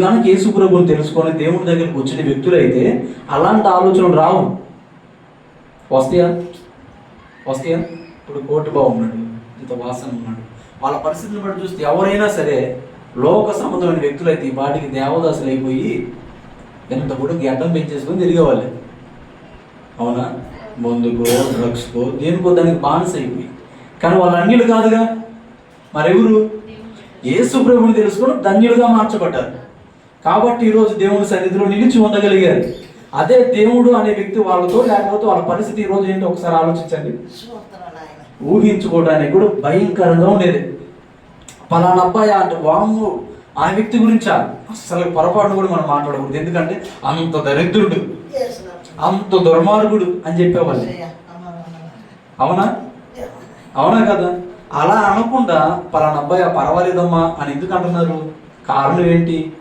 కనుక యేసు తెలుసుకొని దేవుని దగ్గరికి వచ్చిన వ్యక్తులైతే అలాంటి ఆలోచనలు రావు. వస్తాయా? వస్తాయా? ఇప్పుడు కోటి బాగున్నాడు ఇంత వాసన ఉన్నాడు. వాళ్ళ పరిస్థితిని బట్టి చూస్తే ఎవరైనా సరే లోక సంబంధమైన వ్యక్తులైతే ఈ వాటికి దేవదాసులు అయిపోయి ఎంత కూడా గడ్డం పెంచేసుకొని తిరిగేవాలి అవునా? మందుకో డ్రగ్స్కో దేనికో దానికి బానిస అయిపోయి. కానీ వాళ్ళ అన్యులు కాదుగా. మరెవరు? యేసు ప్రభుని తెలుసుకొని ధన్యులుగా మార్చబడ్డారు. కాబట్టి ఈరోజు దేవుని సన్నిధిలో నిలిచి ఉండగలిగారు. అదే దేవుడు అనే వ్యక్తి వాళ్ళతో లేకపోతే వాళ్ళ పరిస్థితి ఈరోజు ఏంటో ఒకసారి ఆలోచించండి. ఊహించుకోవడానికి కూడా భయంకరంగా ఉండేది. పలానా అబ్బాయి అంటే వాము ఆ వ్యక్తి గురించి? అసలు పొరపాటు కూడా మనం మాట్లాడకూడదు. ఎందుకంటే అంత దరిద్రుడు అంత దుర్మార్గుడు అని చెప్పేవాళ్ళు. అవునా? అవునా కదా? అలా అనకుండా పలానా అబ్బాయి ఆ పర్వాలేదమ్మా అని ఎందుకు అంటున్నారు? కారణం ఏంటి?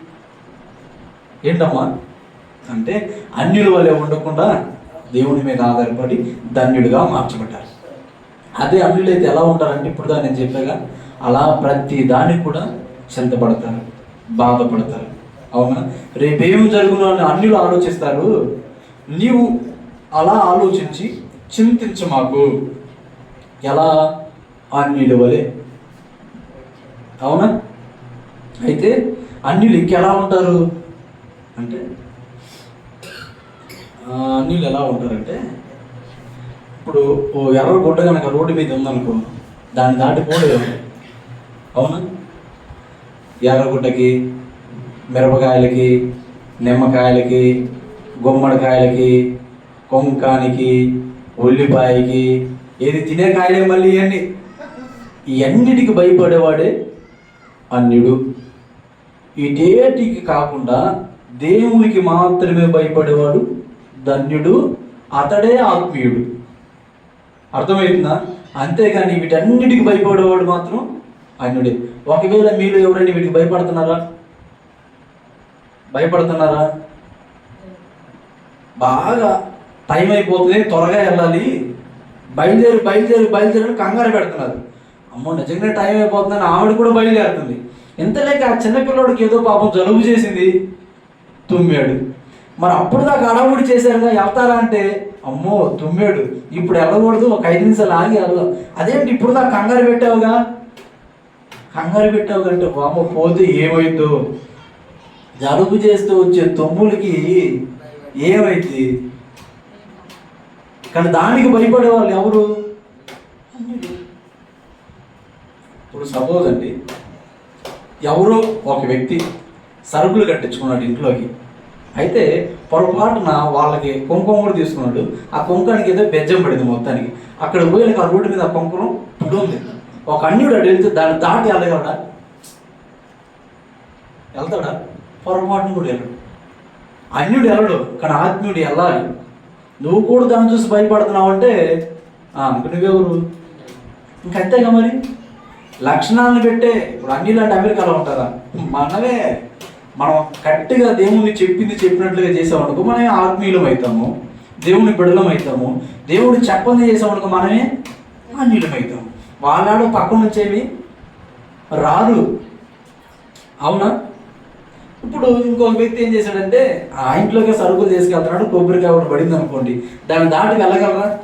ఏంటమ్మా? అంటే అన్యుల వలె ఉండకుండా దేవుని మీద ఆధారపడి ధన్యుడిగా మార్చబడ్డారు. అదే అన్యులైతే ఎలా ఉంటారంటే ఇప్పుడు దాన్ని నేను చెప్పాగా అలా ప్రతి దానికి కూడా చింతపడతారు బాధపడతారు. అవునా? రేపేం జరుగును అని అన్యులు ఆలోచిస్తారు. నీవు అలా ఆలోచించి చింతించు మాకు ఎలా? అన్యుల వలె. అవునా? అయితే అన్యులు ఇంకెలా ఉంటారు? అంటే అన్నిళ్ళు ఎలా ఉంటారంటే ఇప్పుడు ఓ ఎర్ర గుడ్డ కనుక రోడ్డు మీద ఉందనుకో దాన్ని దాటిపోలేదు అవునా? ఎర్రగుడ్డకి మిరపకాయలకి నిమ్మకాయలకి గుమ్మడికాయలకి కొంకానికి ఉల్లిపాయకి ఏది తినే కాయలే మళ్ళీ ఇవన్నీ. ఇవన్నిటికి భయపడేవాడే అన్యుడు. ఇటేటికి కాకుండా దేవునికి మాత్రమే భయపడేవాడు ధన్యుడు అతడే ఆత్మీయుడు. అర్థమవుతుందా అంతేగాని వీటన్నిటికి భయపడేవాడు మాత్రం అన్యుడే. ఒకవేళ మీరు ఎవరైనా వీటికి భయపడుతున్నారా? భయపడుతున్నారా? బాగా టైం అయిపోతుంది త్వరగా వెళ్ళాలి. బయలుదేరి బయలుదేరి బయలుదేరి కంగారు పెడుతున్నారు. అమ్మో నిజంగా టైం అయిపోతుందని ఆవిడ కూడా బయలుదేరుతుంది. ఇంతలేక ఆ చిన్నపిల్లోడికి ఏదో పాపం జలుబు చేసింది. తుమ్మాడు. మరి అప్పుడు దాకా అడవుడు చేశారుగా వెళ్తారా అంటే? అమ్మో తుమ్మాడు. ఇప్పుడు వెళ్ళకూడదు ఒక ఐదు నిమిషాలు ఆగి వెళ్ళదు అదేంటి ఇప్పుడు దాకా కంగారు పెట్టావుగా? కంగారు పెట్టావు కంటే బామ్మ పోతే ఏమైందో? జలుబు చేస్తూ వచ్చే తొమ్ములకి ఏమైంది? కానీ దానికి భయపడే వాళ్ళు ఎవరు? ఇప్పుడు సపోజ్ అండి ఎవరో ఒక వ్యక్తి సరుకులు కట్టించుకున్నాడు ఇంట్లోకి. అయితే పొరపాటున వాళ్ళకి కుంకుమ కూడా తీసుకున్నాడు. ఆ కుంకానికి ఏదో బెజ్జం పడింది మొత్తానికి. అక్కడ పోయాక ఆ రోడ్డు మీద ఆ కుంకుమం పుడు ఒక అన్యుడు అటు వెళ్తే దాన్ని దాటి వెళ్ళగలడా? వెళ్తాడా? పొరపాటును కూడా వెళ్ళడు. అన్యుడు వెళ్ళడు కానీ ఆత్మీయుడు వెళ్ళాలి. నువ్వు కూడా దాన్ని చూసి భయపడుతున్నావు అంటే ఇంక నువ్వెవరు? ఇంకంతేగా మరి? లక్షణాలను పెట్టే ఇప్పుడు అన్ని లాంటి అమెరికాలో ఉంటారా? మనమే మనం కరెక్ట్గా దేవుని చెప్పింది చెప్పినట్లుగా చేసామనుకో మనమే ఆత్మీయులం అవుతాము దేవుని బిడలం అవుతాము. దేవుడు చెప్పని చేసామనుకో మనమే అన్యులం అవుతాము. వాళ్ళాడు పక్కన వచ్చేవి రారు. అవునా? ఇప్పుడు ఇంకొక వ్యక్తి ఏం చేశాడంటే ఆ ఇంట్లోకి సరుకులు తీసుకెళ్తున్నాడు కొబ్బరికాయ ఒకటి పడింది అనుకోండి దాన్ని దాటి వెళ్ళగలరా?